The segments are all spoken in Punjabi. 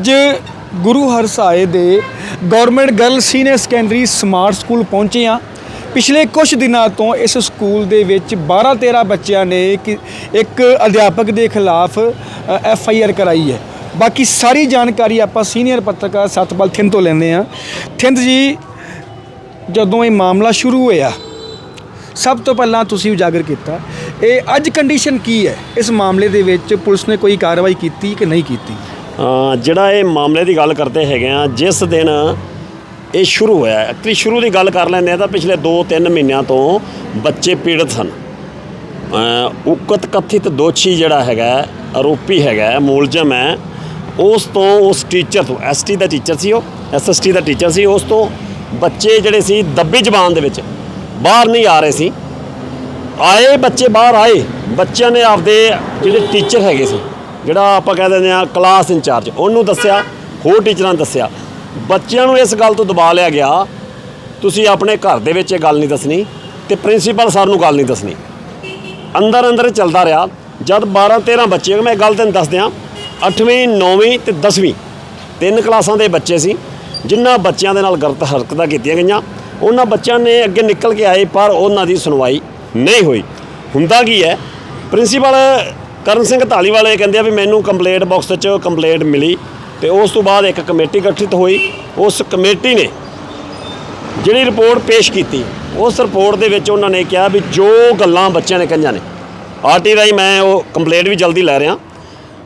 ਅੱਜ ਗੁਰੂ ਹਰਸਾਏ ਦੇ government girl senior secondary smart school ਪਹੁੰਚੇ ਆ ਪਿਛਲੇ ਕੁਝ ਦਿਨਾਂ ਤੋਂ ਇਸ ਸਕੂਲ ਦੇ ਵਿੱਚ 12-13 ਬੱਚਿਆਂ ਨੇ ਕਿ- ਇੱਕ ਅਧਿਆਪਕ ਦੇ ਖਿਲਾਫ ਐਫ ਆਈ ਆਰ ਕਰਾਈ ਹੈ। ਬਾਕੀ ਸਾਰੀ ਜਾਣਕਾਰੀ ਆਪਾਂ ਸੀਨੀਅਰ ਪੱਤਰਕਾਰ ਸਤਪਾਲ ਥਿੰਦ ਤੋਂ ਲੈਂਦੇ ਆ ਥਿੰਦ ਜੀ, ਜਦੋਂ ਇਹ ਮਾਮਲਾ ਸ਼ੁਰੂ ਹੋਇਆ, ਸਭ ਤੋਂ ਪਹਿਲਾਂ ਤੁਸੀਂ ਉਜਾਗਰ ਕੀਤਾ, ਇਹ ਅੱਜ ਕੰਡੀਸ਼ਨ ਕੀ ਹੈ? ਇਸ ਮਾਮਲੇ ਦੇ ਵਿੱਚ ਪੁਲਿਸ ਨੇ ਕੋਈ ਕਾਰਵਾਈ ਕੀਤੀ ਕਿ ਨਹੀਂ ਕੀਤੀ? ਜਿਹੜਾ ਇਹ ਮਾਮਲੇ ਦੀ ਗੱਲ ਕਰਦੇ ਹੈਗੇ ਆ, ਜਿਸ ਦਿਨ ਇਹ ਸ਼ੁਰੂ ਹੋਇਆ ਐਕਚੁਅਲੀ ਸ਼ੁਰੂ ਦੀ ਗੱਲ ਕਰ ਲੈਂਦੇ ਆ ਤਾਂ ਪਿਛਲੇ 2-3 ਮਹੀਨਿਆਂ ਤੋਂ ਬੱਚੇ ਪੀੜਤ ਹਨ। ਉਕਤ ਕਥਿਤ ਦੋਸ਼ੀ ਜਿਹੜਾ ਹੈਗਾ, ਆਰੋਪੀ ਹੈਗਾ, ਮੁਲਜ਼ਮ ਹੈ, ਉਸ ਤੋਂ ਉਸ ਟੀਚਰ ਤੋਂ ਐਸਟੀ ਦਾ ਟੀਚਰ ਸੀ ਉਹ ਐਸਐਸਟੀ ਦਾ ਟੀਚਰ ਸੀ, ਉਸ ਤੋਂ ਬੱਚੇ ਜਿਹੜੇ ਸੀ, ਦੱਬੀ ਜ਼ਬਾਨ ਦੇ ਵਿੱਚ ਬਾਹਰ ਨਹੀਂ ਆ ਰਹੇ ਸੀ। ਆਏ ਬੱਚੇ ਬਾਹਰ ਆਏ, ਬੱਚਿਆਂ ਨੇ ਆਪਦੇ ਜਿਹੜੇ ਟੀਚਰ ਹੈਗੇ ਸੀ ਜਿਹੜਾ ਆਪਾਂ ਕਹਿ ਦਿੰਦੇ ਆ ਕਲਾਸ ਇੰਚਾਰਜ, ਉਹਨੂੰ ਦੱਸਿਆ, ਹੋਰ ਟੀਚਰਾਂ ਨੂੰ ਦੱਸਿਆ। ਬੱਚਿਆਂ ਨੂੰ ਇਸ ਗੱਲ ਤੋਂ ਦਬਾ ਲਿਆ ਗਿਆ, ਤੁਸੀਂ ਆਪਣੇ ਘਰ ਦੇ ਵਿੱਚ ਇਹ ਗੱਲ ਨਹੀਂ ਦੱਸਣੀ ਤੇ ਪ੍ਰਿੰਸੀਪਲ ਸਰ ਨੂੰ ਗੱਲ ਨਹੀਂ ਦੱਸਣੀ। ਅੰਦਰ ਅੰਦਰ ਚੱਲਦਾ ਰਿਹਾ। ਜਦ 12 13 ਬੱਚੇ, ਮੈਂ ਗੱਲ ਤੈਨੂੰ ਦੱਸ ਦਿਆਂ 8ਵੀਂ 9ਵੀਂ ਤੇ 10ਵੀਂ ਤਿੰਨ ਕਲਾਸਾਂ ਦੇ ਬੱਚੇ ਸੀ ਜਿਨ੍ਹਾਂ ਬੱਚਿਆਂ ਦੇ ਨਾਲ ਗਲਤ ਹਰਕਤਾਂ ਕੀਤੀਆਂ ਗਈਆਂ। ਉਹਨਾਂ ਬੱਚਿਆਂ ਨੇ ਅੱਗੇ ਨਿਕਲ ਕੇ ਆਏ, ਪਰ ਉਹਨਾਂ ਦੀ ਸੁਣਵਾਈ ਨਹੀਂ ਹੋਈ। ਹੁੰਦਾ ਕੀ ਹੈ ਪ੍ਰਿੰਸੀਪਲ ਕਰਨ ਸਿੰਘ ਢਾਲੀਵਾਲ ਇਹ ਕਹਿੰਦੇ ਆ ਵੀ ਮੈਨੂੰ ਕੰਪਲੇਂਟ ਬਾਕਸ 'ਚ ਕੰਪਲੇਂਟ ਮਿਲੀ ਤੇ ਉਸ ਤੋਂ ਬਾਅਦ ਇੱਕ ਕਮੇਟੀ ਗਠਿਤ ਹੋਈ। ਉਸ ਕਮੇਟੀ ਨੇ ਜਿਹੜੀ ਰਿਪੋਰਟ ਪੇਸ਼ ਕੀਤੀ ਉਸ ਰਿਪੋਰਟ ਦੇ ਵਿੱਚ ਉਹਨਾਂ ਨੇ ਕਿਹਾ ਵੀ ਜੋ ਗੱਲਾਂ ਬੱਚਿਆਂ ਨੇ ਕਹੀਆਂ ਨੇ ਆਰਟੀ ਰਾਈ ਮੈਂ ਉਹ ਕੰਪਲੇਂਟ ਵੀ ਜਲਦੀ ਲੈ ਰਿਹਾ।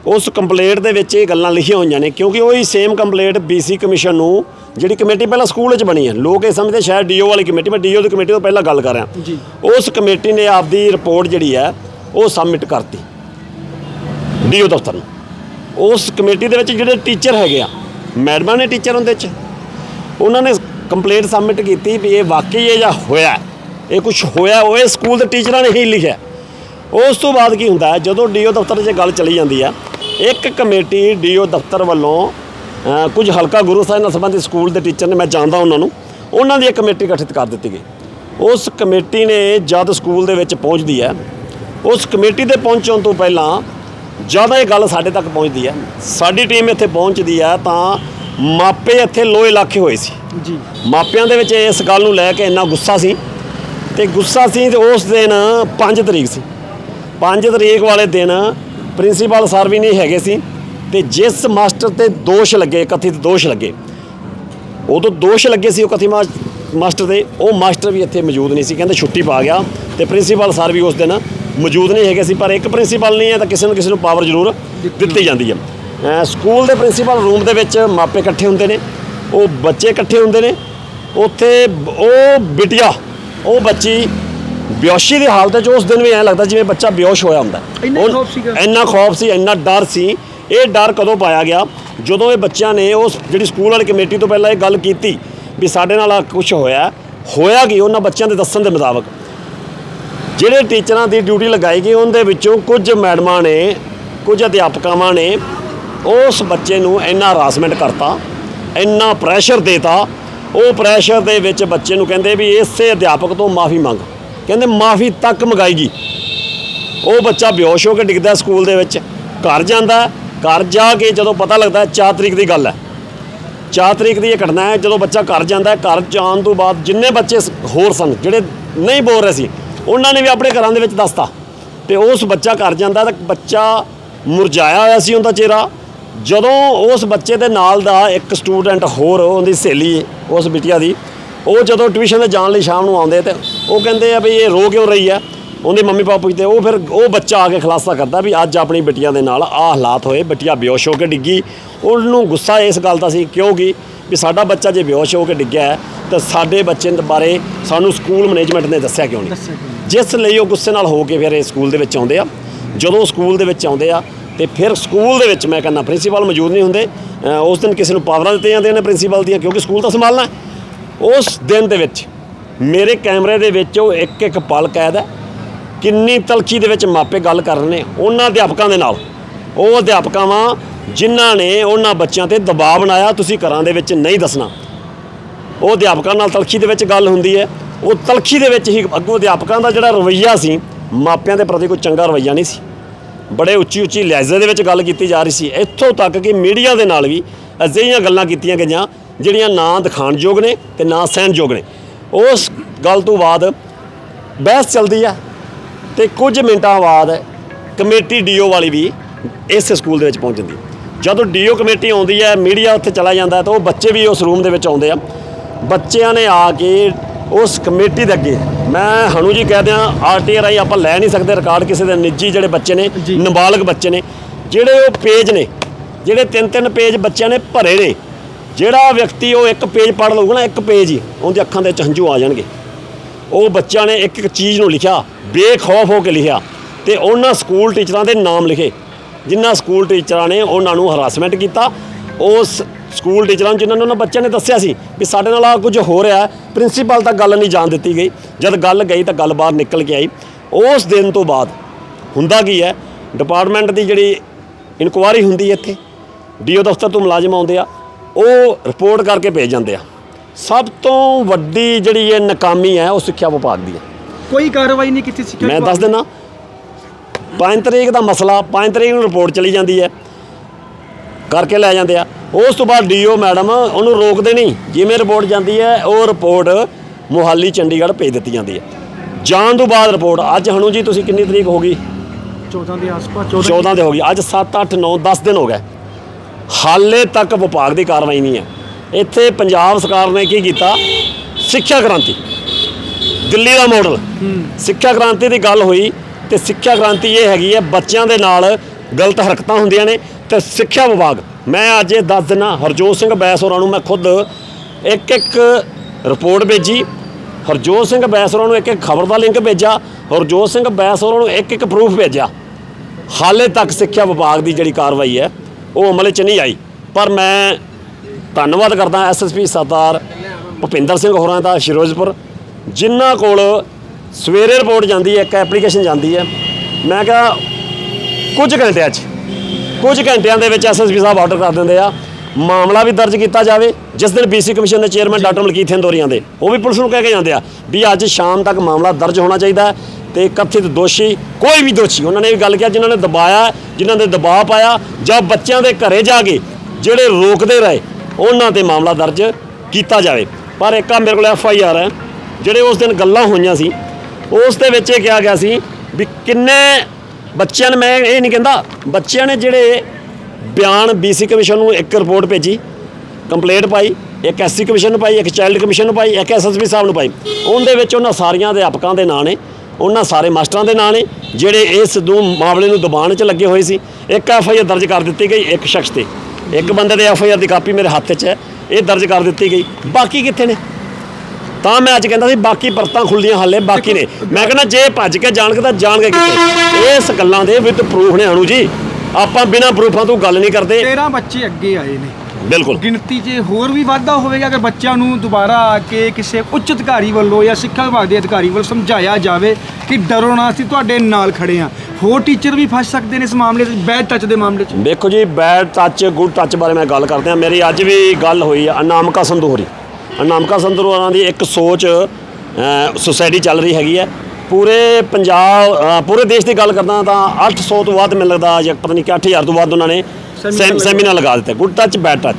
ਉਸ ਕੰਪਲੇਂਟ ਦੇ ਵਿੱਚ ਇਹ ਗੱਲਾਂ ਲਿਖੀਆਂ ਹੋਈਆਂ ਨੇ ਕਿਉਂਕਿ ਉਹੀ ਸੇਮ ਕੰਪਲੇਂਟ ਬੀਸੀ ਕਮਿਸ਼ਨ ਨੂੰ ਜਿਹੜੀ ਕਮੇਟੀ ਪਹਿਲਾਂ ਸਕੂਲ ਵਿੱਚ ਬਣੀ ਹੈ ਲੋਕ ਇਹ ਸਮਝਦੇ ਸ਼ਾਇਦ ਡੀਓ ਵਾਲੀ ਕਮੇਟੀ ਮੈਂ ਡੀਓ ਦੀ ਕਮੇਟੀ ਤੋਂ ਪਹਿਲਾਂ ਗੱਲ ਕਰ ਰਿਹਾ। ਜੀ। ਉਸ ਕਮੇਟੀ ਨੇ ਆਪਦੀ ਰਿਪੋਰਟ ਜਿਹੜੀ ਹੈ ਉਹ ਸਬਮਿਟ ਕਰਤੀ। ਡੀਓ ਦਫ਼ਤਰ ਨੂੰ। ਉਸ ਕਮੇਟੀ ਦੇ ਵਿੱਚ ਜਿਹੜੇ ਟੀਚਰ ਹੈਗੇ ਆ, ਮੈਡਮਾਂ ਨੇ ਟੀਚਰ ਹੁੰਦੇ ਚ। ਉਹਨਾਂ ਨੇ ਕੰਪਲੇਂਟ ਸਬਮਿਟ ਕੀਤੀ ਵੀ ਇਹ ਵਾਕਈ ਹੈ ਜਾਂ ਹੋਇਆ ਇਹ ਕੁਝ ਹੋਇਆ, ਉਹ ਇਹ ਸਕੂਲ ਦੇ ਟੀਚਰਾਂ ਨੇ ਹੀ ਲਿਖਿਆ ਉਸ ਤੋਂ ਬਾਅਦ ਕੀ ਹੁੰਦਾ ਹੈ, ਜਦੋਂ ਡੀਓ ਦਫ਼ਤਰ 'ਚ ਗੱਲ ਚਲੀ ਜਾਂਦੀ ਆ ਇੱਕ ਕਮੇਟੀ ਡੀਓ ਦਫ਼ਤਰ ਵੱਲੋਂ ਕੁਝ ਹਲਕਾ ਗੁਰੂ ਸਾਹਿਬ ਨਾਲ ਸੰਬੰਧਿਤ ਸਕੂਲ ਦੇ ਟੀਚਰ ਨੇ, ਮੈਂ ਜਾਣਦਾ ਉਹਨਾਂ ਨੂੰ, ਉਹਨਾਂ ਦੀ ਇੱਕ ਕਮੇਟੀ ਗਠਿਤ ਕਰ ਦਿੱਤੀ ਗਈ। ਉਸ ਕਮੇਟੀ ਨੇ ਜਦ ਸਕੂਲ ਦੇ ਵਿੱਚ ਪਹੁੰਚਦੀ ਹੈ, ਉਸ ਕਮੇਟੀ ਦੇ ਪਹੁੰਚਣ ਤੋਂ ਪਹਿਲਾਂ ਜਦੋਂ ਇਹ ਗੱਲ ਸਾਡੇ ਤੱਕ ਪਹੁੰਚਦੀ ਹੈ ਸਾਡੀ ਟੀਮ ਇੱਥੇ ਪਹੁੰਚਦੀ ਹੈ ਤਾਂ ਮਾਪੇ ਇੱਥੇ ਲੋਹੇ ਲਾਖੇ ਹੋਏ ਸੀ। ਜੀ। ਮਾਪਿਆਂ ਦੇ ਵਿੱਚ ਇਸ ਗੱਲ ਨੂੰ ਲੈ ਕੇ ਇੰਨਾ ਗੁੱਸਾ ਸੀ ਤੇ ਗੁੱਸਾ ਸੀ ਤੇ ਉਸ ਦਿਨ 5 ਤਰੀਕ ਸੀ। 5 ਤਰੀਕ ਵਾਲੇ ਦਿਨ ਪ੍ਰਿੰਸੀਪਲ ਸਰ ਵੀ ਨਹੀਂ ਹੈਗੇ ਸੀ ਤੇ ਜਿਸ ਮਾਸਟਰ ਤੇ ਦੋਸ਼ ਲੱਗੇ ਕਥਿਤ ਦੋਸ਼ ਲੱਗੇ ਉਦੋਂ ਦੋਸ਼ ਲੱਗੇ ਸੀ ਉਹ ਕਥਿਤ ਮਾਸਟਰ ਦੇ ਉਹ ਮਾਸਟਰ ਵੀ ਇੱਥੇ ਮੌਜੂਦ ਨਹੀਂ ਸੀ ਕਹਿੰਦੇ ਛੁੱਟੀ ਪਾ ਗਿਆ ਤੇ ਪ੍ਰਿੰਸੀਪਲ ਸਰ ਵੀ ਉਸ ਦਿਨ ਮੌਜੂਦ ਨਹੀਂ ਹੈਗੇ ਸੀ ਪਰ ਇੱਕ ਪ੍ਰਿੰਸੀਪਲ ਨਹੀਂ ਹੈ ਤਾਂ ਕਿਸੇ ਨੂੰ ਕਿਸੇ ਨੂੰ ਪਾਵਰ ਜ਼ਰੂਰ ਦਿੱਤੀ ਜਾਂਦੀ ਹੈ। ਸਕੂਲ ਦੇ ਪ੍ਰਿੰਸੀਪਲ ਰੂਮ ਦੇ ਵਿੱਚ ਮਾਪੇ ਇਕੱਠੇ ਹੁੰਦੇ ਨੇ ਉਹ ਬੱਚੇ ਇਕੱਠੇ ਹੁੰਦੇ ਨੇ ਉੱਥੇ ਉਹ ਬਿਟਿਆ ਉਹ ਬੱਚੀ ਬਿਓਸ਼ੀ ਦੀ ਹਾਲਤ 'ਚ ਉਸ ਦਿਨ ਵੀ ਐਂ ਲੱਗਦਾ ਜਿਵੇਂ ਬੱਚਾ ਬਿਓਸ਼ ਹੋਇਆ ਹੁੰਦਾ। ਇੰਨਾ ਖੌਫ ਸੀ ਇੰਨਾ ਡਰ ਸੀ ਇਹ ਡਰ ਕਦੋਂ ਪਾਇਆ ਗਿਆ? ਜਦੋਂ ਇਹ ਬੱਚਿਆਂ ਨੇ ਉਸ ਜਿਹੜੀ ਸਕੂਲ ਵਾਲੀ ਕਮੇਟੀ ਤੋਂ ਪਹਿਲਾਂ ਇਹ ਗੱਲ ਕੀਤੀ ਵੀ ਸਾਡੇ ਨਾਲ ਕੁਝ ਹੋਇਆ ਹੋਇਆ ਕੀ? ਉਹਨਾਂ ਬੱਚਿਆਂ ਦੇ ਦੱਸਣ ਦੇ ਮੁਤਾਬਕ। ਜਿਹੜੇ ਟੀਚਰਾਂ ਦੀ ਡਿਊਟੀ ਲਗਾਈ ਗਈ, ਉਹਦੇ ਵਿੱਚੋਂ ਕੁਝ ਮੈਡਮਾਂ ਨੇ, ਕੁਝ ਅਧਿਆਪਕਾਵਾਂ ਨੇ, ਉਸ ਬੱਚੇ ਨੂੰ ਇੰਨਾ ਹਰਾਸਮੈਂਟ ਕਰਤਾ, ਇੰਨਾ ਪ੍ਰੈਸ਼ਰ ਦੇਤਾ, ਉਹ ਪ੍ਰੈਸ਼ਰ ਦੇ ਵਿੱਚ ਬੱਚੇ ਨੂੰ ਕਹਿੰਦੇ ਵੀ ਇਸੇ ਅਧਿਆਪਕ ਤੋਂ ਮਾਫੀ ਮੰਗ। ਕਹਿੰਦੇ ਮਾਫੀ ਤੱਕ ਮੰਗਾਈਗੀ ਉਹ ਬੱਚਾ ਬੇਹੋਸ਼ ਹੋ ਕੇ ਡਿੱਗਦਾ ਸਕੂਲ ਦੇ ਵਿੱਚ, ਘਰ ਜਾਂਦਾ, ਘਰ ਜਾ ਕੇ ਜਦੋਂ ਪਤਾ ਲੱਗਦਾ 4 ਤਰੀਕ ਦੀ ਗੱਲ ਹੈ। 4 ਤਰੀਕ ਦੀ ਇਹ ਘਟਨਾ ਹੈ, ਜਦੋਂ ਬੱਚਾ ਘਰ ਜਾਂਦਾ, ਘਰ ਜਾਣ ਤੋਂ ਬਾਅਦ ਜਿੰਨੇ ਬੱਚੇ ਹੋਰ ਸਨ, ਜਿਹੜੇ ਨਹੀਂ ਬੋਲ ਰਹੇ ਸੀ ਉਹਨਾਂ ਨੇ ਵੀ ਆਪਣੇ ਘਰਾਂ ਦੇ ਵਿੱਚ ਦੱਸਤਾ ਤੇ ਉਸ ਬੱਚਾ ਘਰ ਜਾਂਦਾ ਤਾਂ ਬੱਚਾ ਮੁਰਝਾਇਆ ਹੋਇਆ ਸੀ ਉਹਦਾ ਚਿਹਰਾ। ਜਦੋਂ ਉਸ ਬੱਚੇ ਦੇ ਨਾਲ ਦਾ ਇੱਕ ਸਟੂਡੈਂਟ ਹੋਰ ਉਹਦੀ ਸਹੇਲੀ ਉਸ ਬਿਟਿਆ ਦੀ ਉਹ ਜਦੋਂ ਟਿਊਸ਼ਨ ਤੇ ਜਾਣ ਲਈ ਸ਼ਾਮ ਨੂੰ ਆਉਂਦੇ ਤੇ ਉਹ ਕਹਿੰਦੇ ਆ ਵੀ ਇਹ ਰੋ ਕਿਉਂ ਰਹੀ ਹੈ? ਉਹਦੇ ਮੰਮੀ ਪਾਪਾ ਪੁੱਛਦੇ ਉਹ ਫਿਰ ਉਹ ਬੱਚਾ ਆ ਕੇ ਖੁਲਾਸਾ ਕਰਦਾ ਵੀ ਅੱਜ ਆਪਣੀ ਬਿਟੀਆਂ ਦੇ ਨਾਲ ਆਹ ਹਾਲਾਤ ਹੋਏ ਬਿਟੀਆ ਬੇਹੋਸ਼ ਹੋ ਕੇ ਡਿੱਗੀ। ਉਹਨੂੰ ਗੁੱਸਾ ਇਸ ਗੱਲ ਦਾ ਸੀ ਕਿਉਂਕਿ ਵੀ ਸਾਡਾ ਬੱਚਾ ਜੇ ਬੇਹੋਸ਼ ਹੋ ਕੇ ਡਿੱਗਿਆ ਹੈ, ਤਾਂ ਸਾਡੇ ਬੱਚੇ ਬਾਰੇ ਸਾਨੂੰ ਸਕੂਲ ਮੈਨੇਜਮੈਂਟ ਨੇ ਦੱਸਿਆ ਕਿਉਂ ਨਹੀਂ? ਜਿਸ ਲਈ ਉਹ ਗੁੱਸੇ ਨਾਲ ਹੋ ਕੇ ਫਿਰ ਇਹ ਸਕੂਲ ਦੇ ਵਿੱਚ ਆਉਂਦੇ ਆ। ਜਦੋਂ ਸਕੂਲ ਦੇ ਵਿੱਚ ਆਉਂਦੇ ਆ ਤੇ ਫਿਰ ਸਕੂਲ ਦੇ ਵਿੱਚ ਮੈਂ ਕਹਿੰਦਾ ਪ੍ਰਿੰਸੀਪਲ ਮੌਜੂਦ ਨਹੀਂ ਹੁੰਦੇ। ਉਸ ਦਿਨ ਕਿਸੇ ਨੂੰ ਪਾਵਰਾਂ ਦਿੱਤੀਆਂ ਜਾਂਦੀਆਂ ਨੇ ਪ੍ਰਿੰਸੀਪਲ ਦੀਆਂ ਕਿਉਂਕਿ ਸਕੂਲ ਤਾਂ ਸੰਭਾਲਣਾ ਉਸ ਦਿਨ ਦੇ ਵਿੱਚ ਮੇਰੇ ਕੈਮਰੇ ਦੇ ਵਿੱਚ ਉਹ ਇੱਕ ਇੱਕ ਪਲ ਕੈਦ ਹੈ। ਕਿੰਨੀ ਤਲਖੀ ਦੇ ਵਿੱਚ ਮਾਪੇ ਗੱਲ ਕਰ ਰਹੇ ਨੇ ਉਹਨਾਂ ਅਧਿਆਪਕਾਂ ਦੇ ਨਾਲ। ਉਹ ਅਧਿਆਪਕਾਂ ਵਾਂ ਜਿਨ੍ਹਾਂ ਨੇ ਉਹਨਾਂ ਬੱਚਿਆਂ ਤੇ ਦਬਾਅ ਬਣਾਇਆ, ਤੁਸੀਂ ਘਰਾਂ ਦੇ ਵਿੱਚ ਨਹੀਂ ਦੱਸਣਾ। ਉਹ ਅਧਿਆਪਕਾਂ ਨਾਲ ਤਲਖੀ ਦੇ ਵਿੱਚ ਗੱਲ ਹੁੰਦੀ ਹੈ। ਉਹ ਤਲਖੀ ਦੇ ਵਿੱਚ ਹੀ ਅੱਗੋਂ ਅਧਿਆਪਕਾਂ ਦਾ ਜਿਹੜਾ ਰਵੱਈਆ ਸੀ, ਮਾਪਿਆਂ ਦੇ ਪ੍ਰਤੀ ਕੋਈ ਚੰਗਾ ਰਵੱਈਆ ਨਹੀਂ ਸੀ। ਬੜੇ ਉੱਚੀ ਉੱਚੀ ਲਹਿਜ਼ੇ ਦੇ ਵਿੱਚ ਗੱਲ ਕੀਤੀ ਜਾ ਰਹੀ ਸੀ। ਇੱਥੋਂ ਤੱਕ ਕਿ ਮੀਡੀਆ ਦੇ ਨਾਲ ਵੀ ਅਜਿਹੀਆਂ ਗੱਲਾਂ ਕੀਤੀਆਂ ਗਈਆਂ, ਜਿਹੜੀਆਂ ਨਾ ਦਿਖਾਣਯੋਗ ਨੇ ਤੇ ਨਾ ਸਹਿਣਯੋਗ ਨੇ। ਉਸ ਗੱਲ ਤੋਂ ਬਾਅਦ ਬਹਿਸ ਚੱਲਦੀ ਆ ਤੇ ਕੁਝ ਮਿੰਟਾਂ ਬਾਅਦ ਕਮੇਟੀ ਡੀਓ ਵਾਲੀ ਵੀ ਇਸ ਸਕੂਲ ਦੇ ਵਿੱਚ ਪਹੁੰਚ ਜਾਂਦੀ। ਹੈ। ਜਦੋਂ ਡੀਓ ਕਮੇਟੀ ਆਉਂਦੀ ਹੈ, ਮੀਡੀਆ ਉੱਥੇ ਚਲਾ ਜਾਂਦਾ ਤਾਂ ਉਹ ਬੱਚੇ ਵੀ ਉਸ ਰੂਮ ਦੇ ਵਿੱਚ ਆਉਂਦੇ ਆ। ਬੱਚਿਆਂ ਨੇ ਆ ਕੇ ਉਸ ਕਮੇਟੀ ਦੇ ਅੱਗੇ। ਮੈਂ ਹਨੂ ਜੀ ਕਹਿ ਦਿਆਂ ਆਰਟੀਆਰ ਰਾਹੀਂ ਆਪਾਂ ਲੈ ਨਹੀਂ ਸਕਦੇ ਰਿਕਾਰਡ ਕਿਸੇ ਦੇ ਨਿੱਜੀ ਜਿਹੜੇ ਬੱਚੇ ਨੇ। ਨਾਬਾਲਗ ਬੱਚੇ ਨੇ ਜਿਹੜੇ ਉਹ ਪੇਜ ਨੇ ਜਿਹੜੇ ਤਿੰਨ ਤਿੰਨ ਪੇਜ ਬੱਚਿਆਂ ਨੇ ਭਰੇ ਨੇ ਜਿਹੜਾ ਵਿਅਕਤੀ ਉਹ ਇੱਕ ਪੇਜ ਪੜ੍ਹ ਲਊਗਾ ਨਾ ਇੱਕ ਪੇਜ ਹੀ ਉਹਦੀ ਅੱਖਾਂ ਦੇ ਵਿੱਚ ਹੰਝੂ ਆ ਜਾਣਗੇ। ਉਹ ਬੱਚਿਆਂ ਨੇ ਇੱਕ ਇੱਕ ਚੀਜ਼ ਨੂੰ ਲਿਖਿਆ ਬੇਖੌਫ ਹੋ ਕੇ ਲਿਖਿਆ ਤੇ ਉਹਨਾਂ ਸਕੂਲ ਟੀਚਰਾਂ ਦੇ ਨਾਮ ਲਿਖੇ। ਜਿਨ੍ਹਾਂ ਸਕੂਲ ਟੀਚਰਾਂ ਨੇ ਉਹਨਾਂ ਨੂੰ ਹਰਾਸਮੈਂਟ ਕੀਤਾ ਉਸ ਸਕੂਲ ਟੀਚਰਾਂ ਨੂੰ ਜਿਨ੍ਹਾਂ ਨੂੰ ਉਹਨਾਂ ਬੱਚਿਆਂ ਨੇ ਦੱਸਿਆ ਸੀ ਵੀ ਸਾਡੇ ਨਾਲ ਆ ਕੁਝ ਹੋ ਰਿਹਾ ਪ੍ਰਿੰਸੀਪਲ ਤੱਕ ਗੱਲ ਨਹੀਂ ਜਾਣ ਦਿੱਤੀ ਗਈ। ਜਦ ਗੱਲ ਗਈ ਤਾਂ ਗੱਲ ਬਾਹਰ ਨਿਕਲ ਕੇ ਆਈ। ਉਸ ਦਿਨ ਤੋਂ ਬਾਅਦ ਹੁੰਦਾ ਕੀ ਹੈ ਡਿਪਾਰਟਮੈਂਟ ਦੀ ਜਿਹੜੀ ਇਨਕੁਆਰੀ ਹੁੰਦੀ ਹੈ ਇੱਥੇ ਡੀਓ ਦਫ਼ਤਰ ਤੋਂ ਮੁਲਾਜ਼ਮ ਆਉਂਦੇ ਆ ਉਹ ਰਿਪੋਰਟ ਕਰਕੇ ਭੇਜ ਜਾਂਦੇ ਆ। ਸਭ ਤੋਂ ਵੱਡੀ ਜਿਹੜੀ ਇਹ ਨਾਕਾਮੀ ਹੈ ਉਹ ਸਿੱਖਿਆ ਵਿਭਾਗ ਦੀ ਹੈ। ਕੋਈ ਕਾਰਵਾਈ ਨਹੀਂ ਕੀਤੀ ਸਿੱਖਿਆ ਮੈਂ ਦੱਸ ਦਿੰਦਾ 5 ਤਰੀਕ ਦਾ ਮਸਲਾ 5 ਤਰੀਕ ਨੂੰ ਰਿਪੋਰਟ ਚਲੀ ਜਾਂਦੀ ਹੈ। ਕਰਕੇ ਲੈ ਜਾਂਦੇ ਆ। ਉਸ ਤੋਂ ਬਾਅਦ ਡੀਓ ਮੈਡਮ ਉਹਨੂੰ ਰੋਕਦੇ ਨਹੀਂ। ਜਿਵੇਂ ਰਿਪੋਰਟ ਜਾਂਦੀ ਹੈ ਉਹ ਰਿਪੋਰਟ ਮੁਹਾਲੀ ਚੰਡੀਗੜ੍ਹ ਭੇਜ ਦਿੱਤੀ ਜਾਂਦੀ ਹੈ। ਜਾਣ ਤੋਂ ਬਾਅਦ ਰਿਪੋਰਟ ਅੱਜ ਹਣੂ ਜੀ ਤੁਸੀਂ ਕਿੰਨੀ ਤਰੀਕ ਹੋ ਗਈ? 14 ਦੇ ਆਸ-ਪਾਸ 14 ਦੇ ਹੋ ਗਈ। ਅੱਜ 7 8 9 10 ਦਿਨ ਹੋ ਗਏ। ਹਾਲੇ ਤੱਕ ਵਿਭਾਗ ਦੀ ਕਾਰਵਾਈ ਨਹੀਂ ਹੈ। ਇੱਥੇ ਪੰਜਾਬ ਸਰਕਾਰ ਨੇ ਕੀ ਕੀਤਾ? ਸਿੱਖਿਆ ਕ੍ਰਾਂਤੀ। ਦਿੱਲੀ ਦਾ ਮਾਡਲ ਸਿੱਖਿਆ ਕ੍ਰਾਂਤੀ ਦੀ ਗੱਲ ਹੋਈ ਤੇ ਸਿੱਖਿਆ ਕ੍ਰਾਂਤੀ ਇਹ ਹੈਗੀ ਹੈ ਬੱਚਿਆਂ ਦੇ ਨਾਲ ਗਲਤ ਹਰਕਤਾਂ ਹੁੰਦੀਆਂ ਨੇ। ਤੇ ਸਿੱਖਿਆ ਵਿਭਾਗ। ਮੈਂ ਅੱਜ ਇਹ ਦੱਸ ਦਿਨਾ, ਹਰਜੋਤ ਸਿੰਘ ਬੈਸ ਹੋਰਾਂ ਨੂੰ ਮੈਂ ਖੁਦ ਇੱਕ ਇੱਕ ਰਿਪੋਰਟ ਭੇਜੀ। ਹਰਜੋਤ ਸਿੰਘ ਬੈਸ ਹੋਰਾਂ ਨੂੰ ਇੱਕ ਇੱਕ ਖਬਰ ਦਾ ਲਿੰਕ ਭੇਜਿਆ। ਹਰਜੋਤ ਸਿੰਘ ਬੈਸ ਹੋਰਾਂ ਨੂੰ ਇੱਕ ਇੱਕ ਪ੍ਰੂਫ ਭੇਜਿਆ। ਹਾਲੇ ਤੱਕ ਸਿੱਖਿਆ ਵਿਭਾਗ ਦੀ ਜਿਹੜੀ ਕਾਰਵਾਈ ਹੈ, ਉਹ ਅਮਲ 'ਚ ਨਹੀਂ ਆਈ। ਪਰ ਮੈਂ ਧੰਨਵਾਦ ਕਰਦਾ ਐਸਐਸਪੀ ਸਰਦਾਰ ਭੁਪਿੰਦਰ ਸਿੰਘ ਹੋਰਾਂ ਦਾ ਸ਼ਿਰੋਜ਼ਪੁਰ ਜਿਨ੍ਹਾਂ ਕੋਲ ਸਵੇਰੇ ਰਿਪੋਰਟ ਜਾਂਦੀ ਹੈ, ਇੱਕ ਐਪਲੀਕੇਸ਼ਨ ਜਾਂਦੀ ਹੈ। ਮੈਂ ਕਿਹਾ ਕੁਝ ਘੰਟਿਆਂ 'ਚ ਕੁਝ ਘੰਟਿਆਂ ਦੇ ਵਿੱਚ ਐਸਐਸਪੀ ਸਾਹਿਬ ਆਰਡਰ ਕਰ ਦਿੰਦੇ ਆ। ਮਾਮਲਾ ਵੀ ਦਰਜ ਕੀਤਾ ਜਾਵੇ, ਜਿਸ ਦਿਨ ਬੀਸੀ ਕਮਿਸ਼ਨ ਦੇ ਚੇਅਰਮੈਨ ਡਾਕਟਰ ਮਲਕੀਤ ਹਿੰਦੋਰੀਆਂ ਦੇ। ਉਹ ਵੀ ਪੁਲਿਸ ਨੂੰ ਕਹਿ ਕੇ ਜਾਂਦੇ ਆ ਵੀ ਅੱਜ ਸ਼ਾਮ ਤੱਕ ਮਾਮਲਾ ਦਰਜ ਹੋਣਾ ਚਾਹੀਦਾ ਹੈ ਤੇ ਕਥਿਤ ਦੋਸ਼ੀ ਕੋਈ ਵੀ ਦੋਸ਼ੀ, ਉਹਨਾਂ ਨੇ ਵੀ ਗੱਲ ਕਿਹਾ ਜਿਨ੍ਹਾਂ ਨੇ ਦਬਾਇਆ, ਜਿਨ੍ਹਾਂ ਨੇ ਦਬਾਅ ਪਾਇਆ, ਜਾਂ ਬੱਚਿਆਂ ਦੇ ਘਰੇ ਜਾ ਕੇ ਜਿਹੜੇ ਰੋਕਦੇ ਰਹੇ, ਉਹਨਾਂ ਤੇ ਮਾਮਲਾ ਦਰਜ ਕੀਤਾ ਜਾਵੇ। ਪਰ ਇੱਕ ਆ ਮੇਰੇ ਕੋਲ ਐਫ ਆਈ ਆਰ ਹੈ, ਜਿਹੜੇ ਉਸ ਦਿਨ ਗੱਲਾਂ ਹੋਈਆਂ ਸੀ, ਉਸ ਦੇ ਵਿੱਚ ਇਹ ਕਿਹਾ ਗਿਆ ਸੀ ਵੀ ਕਿੰਨੇ ਬੱਚਿਆਂ ਨੇ ਮੈਂ ਇਹ ਨਹੀਂ ਕਹਿੰਦਾ ਬੱਚਿਆਂ ਨੇ ਜਿਹੜੇ ਬਿਆਨ ਬੀਸੀ ਕਮਿਸ਼ਨ ਨੂੰ ਇੱਕ ਰਿਪੋਰਟ ਭੇਜੀ ਕੰਪਲੇਂਟ ਪਾਈ ਇੱਕ ਐਸਸੀ ਕਮਿਸ਼ਨ ਨੂੰ ਪਾਈ ਇੱਕ ਚਾਈਲਡ ਕਮਿਸ਼ਨ ਨੂੰ ਪਾਈ ਇੱਕ ਐਸਐਸਪੀ ਸਾਹਿਬ ਨੂੰ ਪਾਈ। ਉਹਦੇ ਵਿੱਚ ਉਹਨਾਂ ਸਾਰੀਆਂ ਅਧਿਆਪਕਾਂ ਦੇ ਨਾਂ ਨੇ ਉਹਨਾਂ ਸਾਰੇ ਮਾਸਟਰਾਂ ਦੇ ਨਾਂ ਨੇ ਜਿਹੜੇ ਇਸ ਦੋ ਮਾਮਲੇ ਨੂੰ ਦਬਾਉਣ 'ਚ ਲੱਗੇ ਹੋਏ ਸੀ। ਇੱਕ ਐਫ ਆਈ ਆਰ ਦਰਜ ਕਰ ਦਿੱਤੀ ਗਈ ਇੱਕ ਸ਼ਖਸ ਤੇ। ਇੱਕ ਬੰਦੇ ਦੇ ਐਫ ਆਈ ਆਰ ਦੀ ਕਾਪੀ ਮੇਰੇ ਹੱਥ 'ਚ ਹੈ ਇਹ ਦਰਜ ਕਰ ਦਿੱਤੀ ਗਈ। ਬਾਕੀ ਕਿੱਥੇ ਨੇ? ਤਾਂ ਮੈਂ ਅੱਜ ਕਹਿੰਦਾ ਸੀ ਬਾਕੀ ਪਰਤਾਂ ਖੁੱਲੀਆਂ ਹਾਲੇ ਬਾਕੀ ਨੇ। ਮੈਂ ਕਹਿੰਦਾ ਜੇ ਭੱਜ ਕੇ ਜਾਣਗੇ ਤਾਂ ਜਾਣਗੇ ਕਿੱਥੇ? ਇਸ ਗੱਲਾਂ ਦੇ ਵਿਦ ਪ੍ਰੂਫ ਨੇ ਅਨੂ ਜੀ। ਆਪਾਂ ਬਿਨਾਂ ਪ੍ਰੂਫਾਂ ਤੋਂ ਗੱਲ ਨਹੀਂ ਕਰਦੇ। 13 ਬੱਚੇ ਅੱਗੇ ਆਏ ਨੇ। ਬਿਲਕੁਲ। ਗਿਣਤੀ 'ਚ ਹੋਰ ਵੀ ਵਾਧਾ ਹੋਵੇਗਾ ਅਗਰ ਬੱਚਿਆਂ ਨੂੰ ਦੁਬਾਰਾ ਆ ਕੇ ਕਿਸੇ ਉੱਚ ਅਧਿਕਾਰੀ ਵੱਲੋਂ ਜਾਂ ਸਿੱਖਿਆ ਵਿਭਾਗ ਦੇ ਅਧਿਕਾਰੀ ਵੱਲੋਂ ਸਮਝਾਇਆ ਜਾਵੇ ਕਿ ਡਰੋ ਨਾ ਅਸੀਂ ਤੁਹਾਡੇ ਨਾਲ ਖੜੇ ਹਾਂ ਹੋਰ ਟੀਚਰ ਵੀ ਫਸ ਸਕਦੇ ਨੇ ਇਸ ਮਾਮਲੇ 'ਚ ਬੈਡ ਟੱਚ ਦੇ ਮਾਮਲੇ 'ਚ। ਦੇਖੋ ਜੀ ਬੈਡ ਟੱਚ ਗੁੱਡ ਟੱਚ ਬਾਰੇ ਮੈਂ ਗੱਲ ਕਰਦੇ। ਹਾਂ ਮੇਰੀ ਅੱਜ ਵੀ ਗੱਲ ਹੋਈ ਹੈ ਅਨਾਮਕਾ ਸੰਧੂਰੀ ਅਨਾਮਕਾ ਸੰਧੂਰਾਂ ਦੀ ਇੱਕ ਸੋਚ ਸੁਸਾਇਟੀ ਚੱਲ ਰਹੀ ਹੈਗੀ ਹੈ। ਪੂਰੇ ਪੰਜਾਬ ਪੂਰੇ ਦੇਸ਼ ਦੀ ਗੱਲ ਕਰਦਾ ਤਾਂ 800 ਤੋਂ ਵੱਧ ਮੈਨੂੰ ਲੱਗਦਾ ਜਾਂ ਪਤਾ ਨਹੀਂ ਕਿ 8000 ਤੋਂ ਵੱਧ ਉਹਨਾਂ ਨੇ ਸੈਮੀਨਾਰ ਸੈਮ- ਲਗਾ ਦਿੱਤੇ। Good touch bad touch.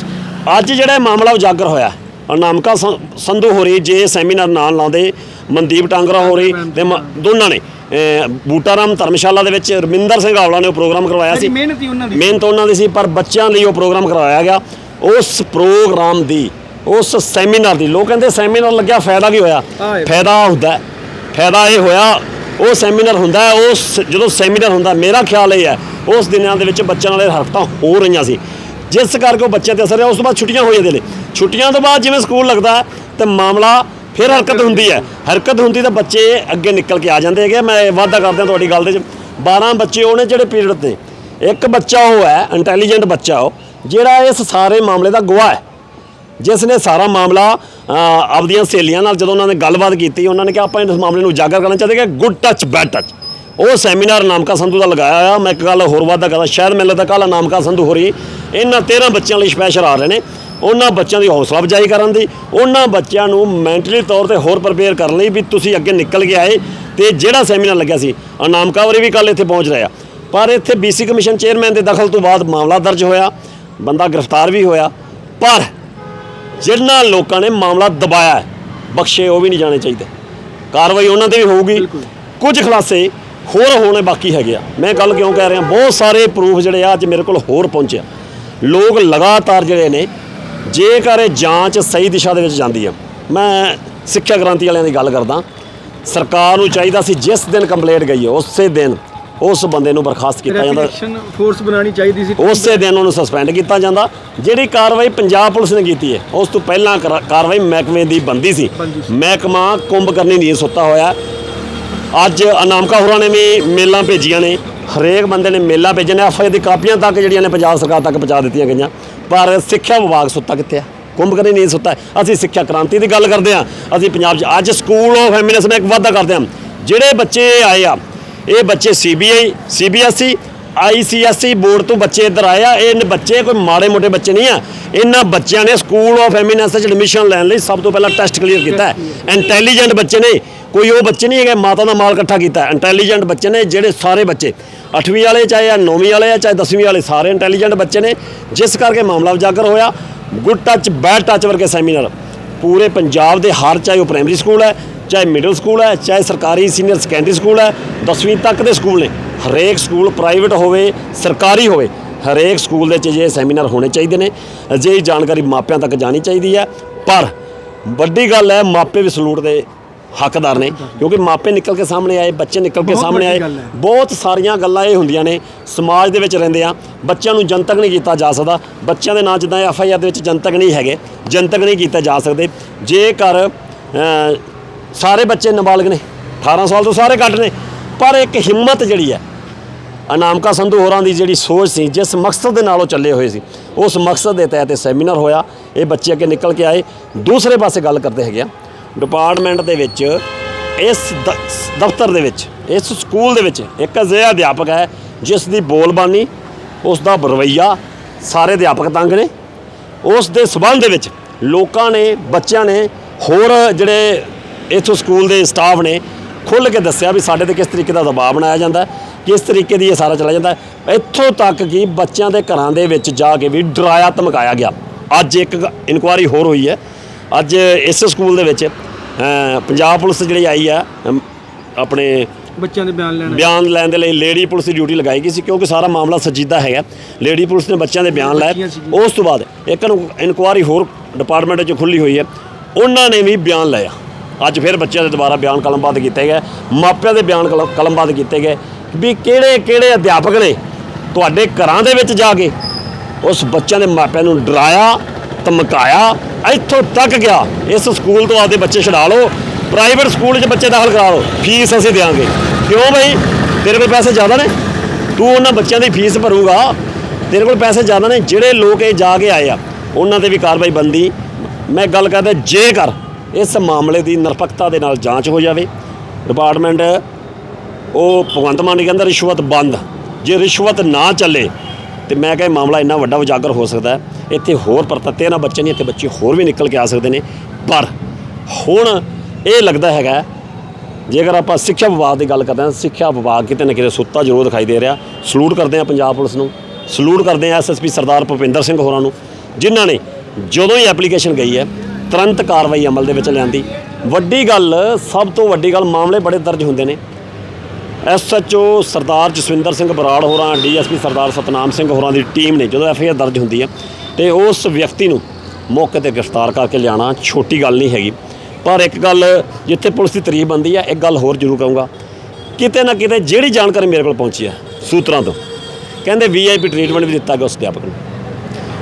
ਅੱਜ ਜਿਹੜਾ ਮਾਮਲਾ ਉਜਾਗਰ ਹੋਇਆ ਅਨਾਮਕਾ ਸੰ- ਸੰਧੂ ਹੋਰੀ ਜੇ ਸੈਮੀਨਾਰ ਨਾਲ ਲਾਉਂਦੇ ਮਨਦੀਪ ਟਾਂਗਰਾ ਹੋਰੀ ਤੇ ਦੋਨਾਂ ਨੇ ਅ, ਬੂਟਾ ਰਾਮ ਧਰਮਸ਼ਾਲਾ ਦੇ ਵਿੱਚ ਰਮਿੰਦਰ ਸਿੰਘ ਆਵਲਾ ਨੇ ਉਹ ਪ੍ਰੋਗਰਾਮ ਕਰਵਾਇਆ ਸੀ। ਮਿਹਨਤ ਹੀ ਉਹਨਾਂ ਦੀ ਮਿਹਨਤ ਉਹਨਾਂ ਦੀ ਸੀ ਪਰ ਬੱਚਿਆਂ ਲਈ ਉਹ ਪ੍ਰੋਗਰਾਮ ਕਰਵਾਇਆ ਗਿਆ। ਉਸ ਪ੍ਰੋਗਰਾਮ ਦੀ ਉਸ ਸੈਮੀਨਾਰ ਦੀ ਲੋਕ ਕਹਿੰਦੇ ਸੈਮੀਨਾਰ ਲੱਗਿਆ ਫਾਇਦਾ ਕੀ ਹੋਇਆ? ਹਾਂ ਫਾਇਦਾ ਹੁੰਦਾ ਹੈ। ਫਾਇਦਾ ਇਹ ਹੋਇਆ ਉਹ ਸੈਮੀਨਾਰ ਹੁੰਦਾ ਹੈ, ਉਸ ਜਦੋਂ ਸੈਮੀਨਾਰ ਹੁੰਦਾ ਮੇਰਾ ਖਿਆਲ ਇਹ ਹੈ ਉਸ ਦਿਨਾਂ ਦੇ ਵਿੱਚ ਬੱਚਿਆਂ ਨਾਲੇ ਹਰਕਤਾਂ ਹੋ ਰਹੀਆਂ ਸੀ। ਜਿਸ ਕਰਕੇ ਉਹ ਬੱਚਿਆਂ ਤੇ ਅਸਰ ਰਿਹਾ ਉਸ ਤੋਂ ਬਾਅਦ ਛੁੱਟੀਆਂ ਹੋ ਜਾਂਦੀਆਂ ਨੇ ਛੁੱਟੀਆਂ ਤੋਂ ਬਾਅਦ ਜਿਵੇਂ ਸਕੂਲ ਲੱਗਦਾ ਹੈ ਤੇ ਮਾਮਲਾ ਫਿਰ ਹਰਕਤ ਹੁੰਦੀ ਹੈ। ਹਰਕਤ ਹੁੰਦੀ ਤਾਂ ਬੱਚੇ ਅੱਗੇ ਨਿਕਲ ਕੇ ਆ ਜਾਂਦੇ ਹੈਗੇ ਮੈਂ ਵਾਅਦਾ ਕਰਦਾ ਤੁਹਾਡੀ ਗੱਲ ਦੇ ਚ 12 ਬੱਚੇ ਉਹਨੇ ਜਿਹੜੇ ਪੀਰੀਅਡ ਤੇ। ਇੱਕ ਬੱਚਾ ਉਹ ਹੈ ਇੰਟੈਲੀਜੈਂਟ ਬੱਚਾ ਉਹ ਜਿਹੜਾ ਇਸ ਸਾਰੇ ਮਾਮਲੇ ਦਾ ਗਵਾਹ ਹੈ। ਜਿਸ ਨੇ ਸਾਰਾ ਮਾਮਲਾ ਆਪਦੀਆਂ ਸਹੇਲੀਆਂ ਨਾਲ ਜਦੋਂ ਉਹਨਾਂ ਨੇ ਗੱਲਬਾਤ ਕੀਤੀ, ਉਹਨਾਂ ਨੇ ਕਿਹਾ, ਆਪਾਂ ਇਸ ਮਾਮਲੇ ਨੂੰ ਉਜਾਗਰ ਕਰਨਾ ਚਾਹਦੇ ਕਿ ਗੁੱਡ ਟੱਚ ਬੈਡ ਟੱਚ ਉਹ ਸੈਮੀਨਾਰ ਨਾਮਕਾ ਸੰਧੂ ਦਾ ਲਗਾਇਆ ਹੋਇਆ। ਮੈਂ ਇੱਕ ਗੱਲ ਹੋਰ ਵਾਧਾ ਕਰਦਾ ਸ਼ਾਇਦ ਮੈਨੂੰ ਲੱਗਦਾ ਕੱਲ੍ਹ ਨਾਮਕਾ ਸੰਧੂ ਹੋਰੀ, ਇਹਨਾਂ 13 ਬੱਚਿਆਂ ਲਈ ਸਪੈਸ਼ਲ ਆ ਰਹੇ ਨੇ। ਉਹਨਾਂ ਬੱਚਿਆਂ ਦੀ ਹੌਸਲਾ ਅਫਜ਼ਾਈ ਕਰਨ ਦੀ, ਉਹਨਾਂ ਬੱਚਿਆਂ ਨੂੰ ਮੈਂਟਲੀ ਤੌਰ ਤੇ ਹੋਰ ਪ੍ਰਪੇਅਰ ਕਰਨ ਲਈ ਵੀ ਤੁਸੀਂ ਅੱਗੇ ਨਿਕਲ ਕੇ ਆਏ ਤੇ ਜਿਹੜਾ ਸੈਮੀਨਾਰ ਲੱਗਿਆ ਸੀ ਨਾਮਕਾ ਹੋਰੀ ਵੀ ਕੱਲ ਇੱਥੇ ਪਹੁੰਚ ਰਿਹਾ ਪਰ ਇੱਥੇ ਬੀਸੀ ਕਮਿਸ਼ਨ ਚੇਅਰਮੈਨ ਦੇ ਦਖਲ ਤੋਂ ਬਾਅਦ ਮਾਮਲਾ ਦਰਜ ਹੋਇਆ, ਬੰਦਾ ਗ੍ਰਿਫਤਾਰ ਵੀ ਹੋਇਆ, ਪਰ ਜਿਨ੍ਹਾਂ ਲੋਕਾਂ ਨੇ ਮਾਮਲਾ ਦਬਾਇਆ ਬਖਸ਼ੇ ਉਹ ਵੀ ਨਹੀਂ ਜਾਣੇ ਚਾਹੀਦੇ। ਕਾਰਵਾਈ ਉਹਨਾਂ ਤੇ ਵੀ ਹੋਊਗੀ। ਕੁਝ ਖੁਲਾਸੇ ਹੋਰ ਹੋਣੇ ਬਾਕੀ ਹੈਗੇ ਆ। ਮੈਂ ਗੱਲ ਕਿਉਂ ਕਹਿ ਰਿਹਾ ਬਹੁਤ ਸਾਰੇ ਪ੍ਰੂਫ ਜਿਹੜੇ ਆ ਅੱਜ ਮੇਰੇ ਕੋਲ ਹੋਰ ਪਹੁੰਚਿਆ ਲੋਕ ਲਗਾਤਾਰ ਜਿਹੜੇ ਨੇ ਜੇਕਰ ਇਹ ਜਾਂਚ ਸਹੀ ਦਿਸ਼ਾ ਦੇ ਵਿੱਚ ਜਾਂਦੀ ਆ ਮੈਂ ਸਿੱਖਿਆ ਕ੍ਰਾਂਤੀ ਵਾਲਿਆਂ ਦੀ ਗੱਲ ਕਰਦਾ। ਸਰਕਾਰ ਨੂੰ ਚਾਹੀਦਾ ਸੀ ਜਿਸ ਦਿਨ ਕੰਪਲੇਂਟ ਗਈ ਉਸੇ ਦਿਨ ਉਸ ਬੰਦੇ ਨੂੰ ਬਰਖਾਸਤ ਕੀਤਾ ਜਾਂਦਾ। ਰੈਪੀਟੇਸ਼ਨ ਫੋਰਸ ਬਣਾਉਣੀ ਚਾਹੀਦੀ ਸੀ। ਉਸੇ ਦਿਨ ਉਹਨੂੰ ਸਸਪੈਂਡ ਕੀਤਾ ਜਾਂਦਾ। ਜਿਹੜੀ ਕਾਰਵਾਈ ਪੰਜਾਬ ਪੁਲਿਸ ਨੇ ਕੀਤੀ ਹੈ ਉਸ ਤੋਂ ਪਹਿਲਾਂ ਕਰਾ- ਕਾਰਵਾਈ ਮਹਿਕਮੇ ਦੀ ਬੰਦੀ ਸੀ। ਮਹਿਕਮਾ ਕੁੰਭ ਕਰਨੀ ਨਹੀਂ ਸੁੱਤਾ ਹੋਇਆ। ਅੱਜ ਅਨਾਮਕਾ ਹੋਰਾਂ ਨੇ ਵੀ ਮੇਲਾਂ ਭੇਜੀਆਂ ਨੇ। ਹਰੇਕ ਬੰਦੇ ਨੇ ਮੇਲਾਂ ਭੇਜੀਆਂ ਨੇ। ਐਫਆਈ ਦੀ ਕਾਪੀਆਂ ਤੱਕ ਜਿਹੜੀਆਂ ਨੇ ਪੰਜਾਬ ਸਰਕਾਰ ਤੱਕ ਪਹੁੰਚਾ ਦਿੱਤੀਆਂ ਗਈਆਂ। ਪਰ ਸਿੱਖਿਆ ਵਿਭਾਗ ਸੁੱਤਾ ਕਿੱਥੇ ਆ? ਕੁੰਭ ਕਰਨੀ ਨਹੀਂ ਸੁੱਤਾ। ਅਸੀਂ ਸਿੱਖਿਆ ਕ੍ਰਾਂਤੀ ਦੀ ਗੱਲ ਕਰਦੇ ਆ ਅਸੀਂ ਪੰਜਾਬ 'ਚ ਅੱਜ ਸਕੂਲ ਆਫ ਐਮਿਨੈਂਸ ਨੇ ਇੱਕ ਵਾਅਦਾ ਕਰਦੇ ਆ ਜਿਹੜੇ ਬੱਚੇ ਆਏ ਆ ਇਹ ਬੱਚੇ ਸੀਬੀਆਈ, ਸੀਬੀਐਸਈ, ਆਈਸੀਐਸਈ ਬੋਰਡ ਤੋਂ ਬੱਚੇ ਇੱਧਰ ਆਏ ਆ। ਇਹ ਬੱਚੇ, ਕੋਈ ਮਾੜੇ ਮੋਟੇ ਬੱਚੇ ਨਹੀਂ ਆ। ਇਹਨਾਂ ਬੱਚਿਆਂ ਨੇ ਸਕੂਲ ਆਫ ਐਮਿਨੈਂਸ 'ਚ ਐਡਮਿਸ਼ਨ ਲੈਣ ਲਈ ਸਭ ਤੋਂ ਪਹਿਲਾਂ ਟੈਸਟ ਕਲੀਅਰ ਕੀਤਾ ਇੰਟੈਲੀਜੈਂਟ ਬੱਚੇ ਨੇ, ਕੋਈ ਉਹ ਬੱਚੇ ਨਹੀਂ ਹੈਗੇ, ਮਾਤਾ ਦਾ ਮਾਲ ਇਕੱਠਾ ਕੀਤਾ ਇੰਟੈਲੀਜੈਂਟ ਬੱਚੇ ਨੇ, ਜਿਹੜੇ ਸਾਰੇ ਬੱਚੇ 8ਵੀਂ ਵਾਲੇ ਚਾਹੇ ਆ 9ਵੀਂ ਵਾਲੇ ਆ, ਚਾਹੇ 10ਵੀਂ ਵਾਲੇ, ਸਾਰੇ ਇੰਟੈਲੀਜੈਂਟ ਬੱਚੇ ਨੇ, ਜਿਸ ਕਰਕੇ ਮਾਮਲਾ ਉਜਾਗਰ ਹੋਇਆ। ਗੁੱਡ ਟੱਚ ਬੈਡ ਟੱਚ ਵਰਗੇ ਸੈਮੀਨਾਰ ਪੂਰੇ ਪੰਜਾਬ ਦੇ ਹਰ ਚਾਹੇ ਉਹ ਪ੍ਰਾਇਮਰੀ ਸਕੂਲ ਹੈ ਚਾਹੇ ਮਿਡਲ ਸਕੂਲ ਹੈ ਚਾਹੇ ਸਰਕਾਰੀ ਸੀਨੀਅਰ ਸੈਕੰਡਰੀ ਸਕੂਲ ਹੈ 10ਵੀਂ ਤੱਕ ਦੇ ਸਕੂਲ ਨੇ। ਹਰੇਕ ਸਕੂਲ ਪ੍ਰਾਈਵੇਟ ਹੋਵੇ ਸਰਕਾਰੀ ਹੋਵੇ ਹਰੇਕ ਸਕੂਲ ਦੇ ਵਿੱਚ ਇਹ ਸੈਮੀਨਾਰ ਹੋਣੇ ਚਾਹੀਦੇ ਨੇ। ਅਜਿਹੀ ਜਾਣਕਾਰੀ ਮਾਪਿਆਂ ਤੱਕ ਜਾਣੀ ਚਾਹੀਦੀ ਹੈ। ਪਰ ਵੱਡੀ ਗੱਲ ਹੈ ਮਾਪੇ ਵੀ ਸਲੂਟ ਦੇ ਹੱਕਦਾਰ ਨੇ ਕਿਉਂਕਿ ਮਾਪੇ ਨਿਕਲ ਕੇ ਸਾਹਮਣੇ ਆਏ ਬੱਚੇ ਨਿਕਲ ਕੇ ਸਾਹਮਣੇ ਆਏ। ਬਹੁਤ ਸਾਰੀਆਂ ਗੱਲਾਂ ਇਹ ਹੁੰਦੀਆਂ ਨੇ ਸਮਾਜ ਦੇ ਵਿੱਚ ਰਹਿੰਦੇ ਆ। ਬੱਚਿਆਂ ਨੂੰ ਜਨਤਕ ਨਹੀਂ ਕੀਤਾ ਜਾ ਸਕਦਾ। ਬੱਚਿਆਂ ਦੇ ਨਾਂ ਜਿੱਦਾਂ ਐਫ ਆਈ ਆਰ ਦੇ ਵਿੱਚ ਜਨਤਕ ਨਹੀਂ ਹੈਗੇ ਜਨਤਕ ਨਹੀਂ ਕੀਤਾ ਜਾ ਸਕਦੇ। ਜੇਕਰ ਸਾਰੇ ਬੱਚੇ ਨਾਬਾਲਗ ਨੇ 18 ਸਾਲ ਤੋਂ ਸਾਰੇ ਘੱਟ ਨੇ, ਪਰ ਇੱਕ ਹਿੰਮਤ ਜਿਹੜੀ ਹੈ, ਅਨਾਮਕਾ ਸੰਧੂ ਹੋਰਾਂ ਦੀ ਜਿਹੜੀ ਸੋਚ ਸੀ, ਜਿਸ ਮਕਸਦ ਦੇ ਨਾਲ ਉਹ ਚੱਲੇ ਹੋਏ ਸੀ, ਉਸ ਮਕਸਦ ਦੇ ਤਹਿਤ ਇਹ ਸੈਮੀਨਾਰ ਹੋਇਆ, ਇਹ ਬੱਚੇ ਅੱਗੇ ਨਿਕਲ ਕੇ ਆਏ, ਦੂਸਰੇ ਪਾਸੇ ਗੱਲ ਕਰਦੇ ਹੈਗੇ ਆ, ਡਿਪਾਰਟਮੈਂਟ ਦੇ ਵਿੱਚ, ਇਸ ਦਫ਼ਤਰ ਦੇ ਵਿੱਚ, ਇਸ ਸਕੂਲ ਦੇ ਵਿੱਚ ਇੱਕ ਅਜਿਹਾ ਅਧਿਆਪਕ ਹੈ ਜਿਸ ਦੀ ਬੋਲਬਾਨੀ ਉਸ ਦਾ ਰਵੱਈਆ ਸਾਰੇ ਅਧਿਆਪਕ ਤੰਗ ਨੇ ਉਸ ਦੇ ਸਬੰਧ ਦੇ ਵਿੱਚ ਲੋਕਾਂ ਨੇ, ਬੱਚਿਆਂ ਨੇ ਹੋਰ ਜਿਹੜੇ ਇੱਥੋਂ ਸਕੂਲ ਦੇ ਸਟਾਫ ਨੇ ਖੁੱਲ੍ਹ ਕੇ ਦੱਸਿਆ ਵੀ ਸਾਡੇ ਤੇ ਕਿਸ ਤਰੀਕੇ ਦਾ ਦਬਾਅ ਬਣਾਇਆ ਜਾਂਦਾ ਕਿਸ ਤਰੀਕੇ ਦੀ ਇਹ ਸਾਰਾ ਚਲਾ ਜਾਂਦਾ। ਇੱਥੋਂ ਤੱਕ ਕਿ ਬੱਚਿਆਂ ਦੇ ਘਰਾਂ ਦੇ ਵਿੱਚ ਜਾ ਕੇ ਵੀ ਡਰਾਇਆ ਧਮਕਾਇਆ ਗਿਆ। ਅੱਜ ਇੱਕ ਇਨਕੁਆਰੀ ਹੋਰ ਹੋਈ ਹੈ। ਅੱਜ ਇਸ ਸਕੂਲ ਦੇ ਵਿੱਚ ਪੰਜਾਬ ਪੁਲਿਸ ਜਿਹੜੀ ਆਈ ਆ ਆਪਣੇ ਬੱਚਿਆਂ ਦੇ ਬਿਆਨ ਲੈਣਾ ਬਿਆਨ ਲੈਣ ਦੇ ਲਈ ਲੇਡੀ ਪੁਲਿਸ ਦੀ ਡਿਊਟੀ ਲਗਾਈ ਗਈ ਸੀ ਕਿਉਂਕਿ ਸਾਰਾ ਮਾਮਲਾ ਸੰਜੀਦਾ ਹੈਗਾ। ਲੇਡੀ ਪੁਲਿਸ ਨੇ ਬੱਚਿਆਂ ਦੇ ਬਿਆਨ ਲਏ। ਉਸ ਤੋਂ ਬਾਅਦ ਇੱਕ ਇਨਕੁਆਰੀ ਹੋਰ ਡਿਪਾਰਟਮੈਂਟ 'ਚ ਖੁੱਲੀ ਹੋਈ ਹੈ। ਉਹਨਾਂ ਨੇ ਵੀ ਬਿਆਨ ਲਿਆ ਅੱਜ ਫਿਰ ਬੱਚਿਆਂ ਦੇ ਦੁਬਾਰਾ ਬਿਆਨ ਕਲਮਬੱਧ ਕੀਤੇ ਗਏ। ਮਾਪਿਆਂ ਦੇ ਬਿਆਨ ਕਲਮ- ਕਲਮਬੱਧ ਕੀਤੇ ਗਏ। ਵੀ ਕਿਹੜੇ ਕਿਹੜੇ ਅਧਿਆਪਕ ਨੇ ਤੁਹਾਡੇ ਘਰਾਂ ਦੇ ਵਿੱਚ ਜਾ ਕੇ ਉਸ ਬੱਚਿਆਂ ਦੇ ਮਾਪਿਆਂ ਨੂੰ ਡਰਾਇਆ, ਧਮਕਾਇਆ, ਇੱਥੋਂ ਤੱਕ ਗਿਆ। ਇਸ ਸਕੂਲ ਤੋਂ ਆਪਦੇ ਬੱਚੇ ਛਡਾ ਲਓ। ਪ੍ਰਾਈਵੇਟ ਸਕੂਲ 'ਚ ਬੱਚੇ ਦਾਖਲ ਕਰਾ ਲਓ। ਫੀਸ ਅਸੀਂ ਦੇਵਾਂਗੇ ਕਿਉਂ ਬਈ? ਤੇਰੇ ਕੋਲ ਪੈਸੇ ਜ਼ਿਆਦਾ ਨੇ। ਤੂੰ ਉਹਨਾਂ ਬੱਚਿਆਂ ਦੀ ਫੀਸ ਭਰੂਗਾ। ਤੇਰੇ ਕੋਲ ਪੈਸੇ ਜ਼ਿਆਦਾ ਨੇ। ਜਿਹੜੇ ਲੋਕ ਇਹ ਜਾ ਕੇ ਆਏ ਆ, ਉਹਨਾਂ ਤੇ ਵੀ ਕਾਰਵਾਈ ਬੰਦੀ ਮੈਂ ਗੱਲ ਕਰਦਾ ਜੇਕਰ ਇਸ ਮਾਮਲੇ ਦੀ ਨਿਰਪੱਖਤਾ ਦੇ ਨਾਲ ਜਾਂਚ ਹੋ ਜਾਵੇ। ਡਿਪਾਰਟਮੈਂਟ, ਉਹ ਭਗਵੰਤ ਮਾਨ ਨੇ ਕਹਿੰਦਾ ਰਿਸ਼ਵਤ ਬੰਦ। ਜੇ ਰਿਸ਼ਵਤ ਨਾ ਚੱਲੇ, ਤੇ ਮੈਂ ਕਿਹਾ ਮਾਮਲਾ ਇੰਨਾ ਵੱਡਾ ਉਜਾਗਰ ਹੋ ਸਕਦਾ ਇੱਥੇ ਹੋਰ ਪਰਤੱਤੇ ਨਾ ਬੱਚੇ ਨਹੀਂ, ਇੱਥੇ ਬੱਚੇ ਹੋਰ ਵੀ ਨਿਕਲ ਕੇ ਆ ਸਕਦੇ ਨੇ। ਪਰ ਹੁਣ ਇਹ ਲੱਗਦਾ ਹੈਗਾ, ਜੇਕਰ ਆਪਾਂ ਸਿੱਖਿਆ ਵਿਭਾਗ ਦੀ ਗੱਲ ਕਰਦੇ ਹਾਂ, ਸਿੱਖਿਆ ਵਿਭਾਗ ਕਿਤੇ ਨਾ ਕਿਤੇ ਸੁੱਤਾ ਜ਼ਰੂਰ ਦਿਖਾਈ ਦੇ ਰਿਹਾ। ਸਲੂਟ ਕਰਦੇ ਹਾਂ ਪੰਜਾਬ ਪੁਲਿਸ ਨੂੰ। ਸਲੂਟ ਕਰਦੇ ਹਾਂ ਐਸਐਸਪੀ ਸਰਦਾਰ ਭੁਪਿੰਦਰ ਸਿੰਘ ਹੋਰਾਂ ਨੂੰ, ਜਿਨ੍ਹਾਂ ਨੇ ਜਦੋਂ ਹੀ ਐਪਲੀਕੇਸ਼ਨ ਗਈ ਹੈ ਤੁਰੰਤ ਕਾਰਵਾਈ ਅਮਲ ਦੇ ਵਿੱਚ ਲਿਆਂਦੀ। ਵੱਡੀ ਗੱਲ, ਸਭ ਤੋਂ ਵੱਡੀ ਗੱਲ, ਮਾਮਲੇ ਬੜੇ ਦਰਜ ਹੁੰਦੇ ਨੇ। ਐਸਐਚਓ ਸਰਦਾਰ ਜਸਵਿੰਦਰ ਸਿੰਘ ਬਰਾੜ ਹੋਰਾਂ, ਡੀਐਸਪੀ ਸਰਦਾਰ ਸਤਨਾਮ ਸਿੰਘ ਹੋਰਾਂ ਦੀ ਟੀਮ ਨੇ ਜਦੋਂ ਐਫਆਈਆਰ ਦਰਜ ਹੁੰਦੀ ਹੈ ਤੇ ਉਸ ਵਿਅਕਤੀ ਨੂੰ ਮੌਕੇ ਤੇ ਗ੍ਰਿਫਤਾਰ ਕਰਕੇ ਲਿਆਣਾ ਛੋਟੀ ਗੱਲ ਨਹੀਂ ਹੈਗੀ। ਪਰ ਇੱਕ ਗੱਲ ਜਿੱਥੇ ਪੁਲਿਸ ਦੀ ਤਾਰੀਫ ਬੰਦੀ ਹੈ ਇੱਕ ਗੱਲ ਹੋਰ ਜ਼ਰੂਰ ਕਹੂੰਗਾ। ਕਿਤੇ ਨਾ ਕਿਤੇ ਜਿਹੜੀ ਜਾਣਕਾਰੀ ਮੇਰੇ ਕੋਲ ਪਹੁੰਚੀ ਹੈ ਸੂਤਰਾਂ ਤੋਂ, ਕਹਿੰਦੇ ਵੀਆਈਪੀ ਟ੍ਰੀਟਮੈਂਟ ਵੀ ਦਿੱਤਾ ਗਿਆ ਉਸ ਅਧਿਆਪਕ ਨੂੰ।